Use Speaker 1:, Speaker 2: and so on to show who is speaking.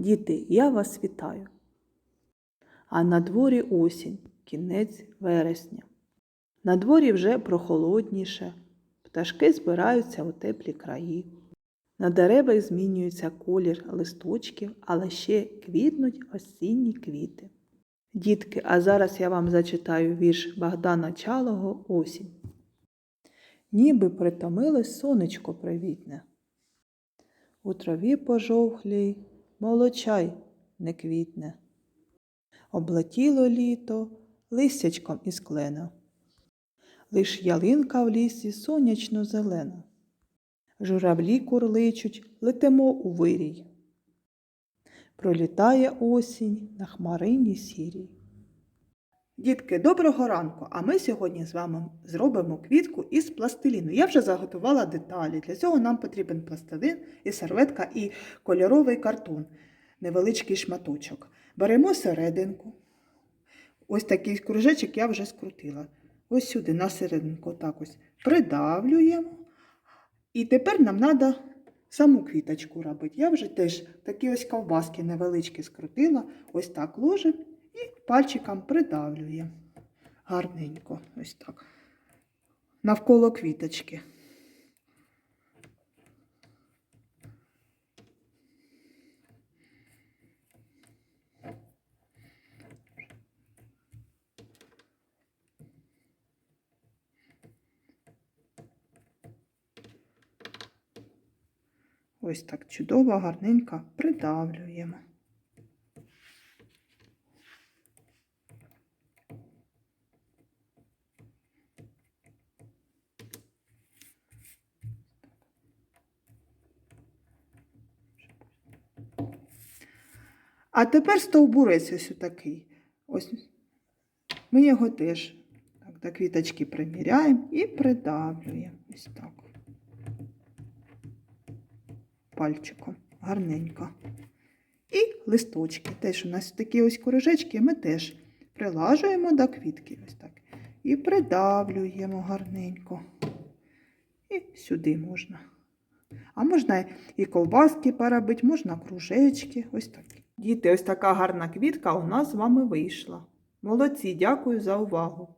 Speaker 1: Діти, я вас вітаю. А на дворі осінь, кінець вересня. На дворі вже прохолодніше, пташки збираються у теплі краї. На деревах змінюється колір листочків, але ще квітнуть осінні квіти. Дітки, а зараз я вам зачитаю вірш Богдана Чалого Осінь. Ніби притомилось сонечко привітне. У траві пожовхлій молочай не квітне. Облетіло літо листячком із клена. Лиш ялинка в лісі сонячно зелена. Журавлі курличуть, летимо у вирій. Пролітає осінь на хмарині сірій. Дітки, доброго ранку! А ми сьогодні з вами зробимо квітку із пластиліну. Я вже заготувала деталі. Для цього нам потрібен пластилин і серветка, і кольоровий картон, невеличкий шматочок. Беремо серединку. Ось такий кружечок я вже скрутила. Ось сюди, на серединку, так ось придавлюємо. І тепер нам треба саму квіточку робити. Я вже теж такі ось ковбаски невеличкі скрутила, ось так ложимо пальчиком придавлюємо. Гарненько, ось так. Навколо квіточки. Ось так чудово, гарненько придавлюємо. А тепер стовбурець ось такий. Ось ми його теж так, до квіточки приміряємо і придавлюємо. Ось так. Пальчиком. Гарненько. І листочки. Теж у нас такі ось корижечки, ми теж прилажуємо до квітки. Ось так. І придавлюємо гарненько. І сюди можна. А можна і ковбаски поробити, можна кружечки. Ось такі. Діти, ось така гарна квітка у нас з вами вийшла. Молодці, дякую за увагу.